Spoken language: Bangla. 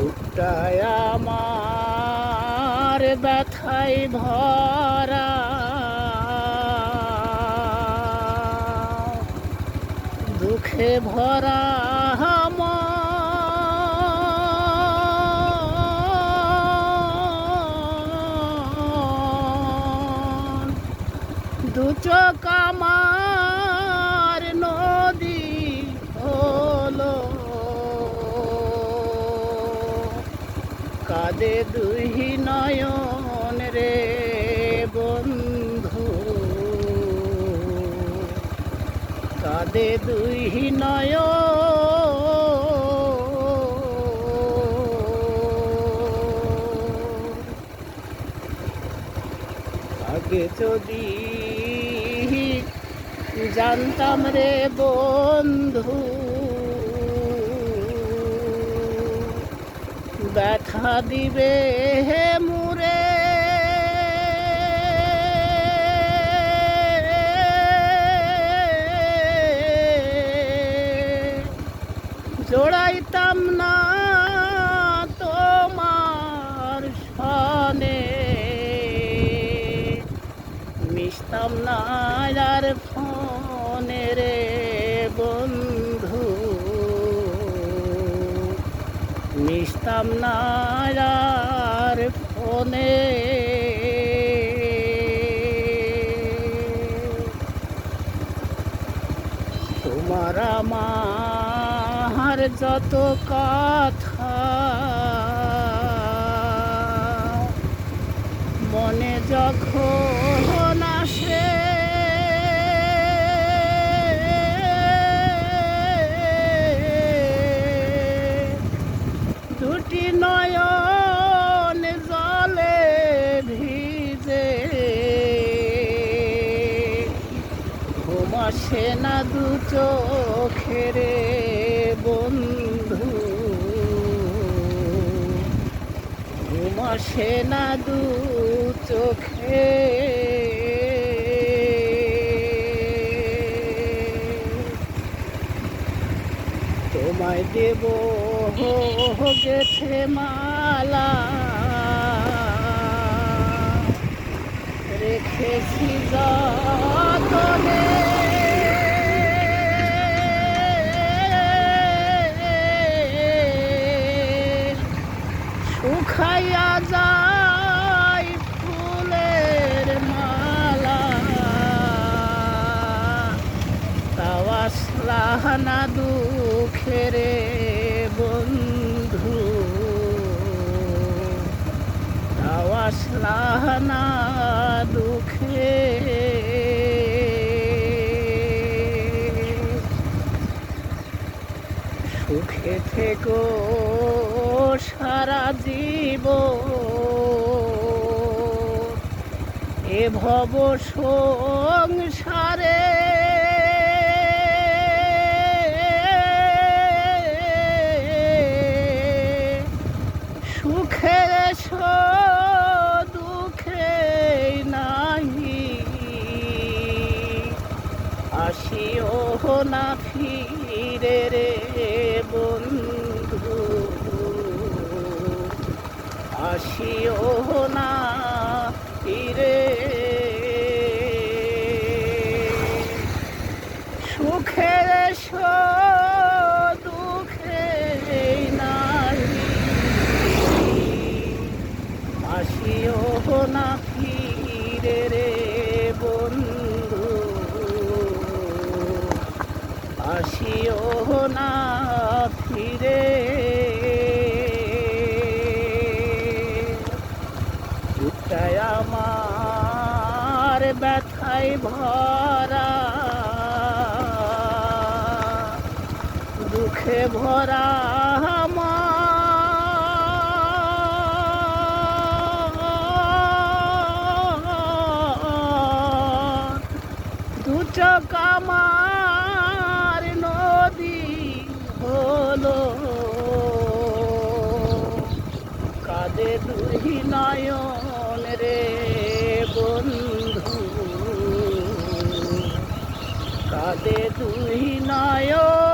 বুকটায় আমার ব্যথায় ভরা। দুঃখে ভরা দু চোখ আমার কাঁদে দুই নয়ন রে বন্ধু। কাঁদে দুই নয়ন। আগে যদি জানতাম রে বন্ধু ব্যথা দিবে হে মুরে। জোড়াইতাম না তোমার সনে। মিশতাম না আর ফোনে রে বন্ধু। মিশতাম আর ফোনে। তোমার আমার যত কথা মনে যখন আসে না দু চোখেরে বন্ধু? ঘুম আসে না দু চোখে তোমায় দেব গেছে মালা। রেখেছি যা যতনে তাওয়াসলাহানা দুঃখেরে বন্ধু। তাওয়াসলাহানা দুঃখে। সুখে থেকো সারা জীব। এ ভব সংসারে আসিও না ফিরে রে বন্ধু। আসিও না ফিরে আসিও না ফিরে আমার ব্যথায় ভরা দুঃখে ভরা কাঁদে দুই নয়ন রে বন্ধু। কাঁদে দুই নয়ন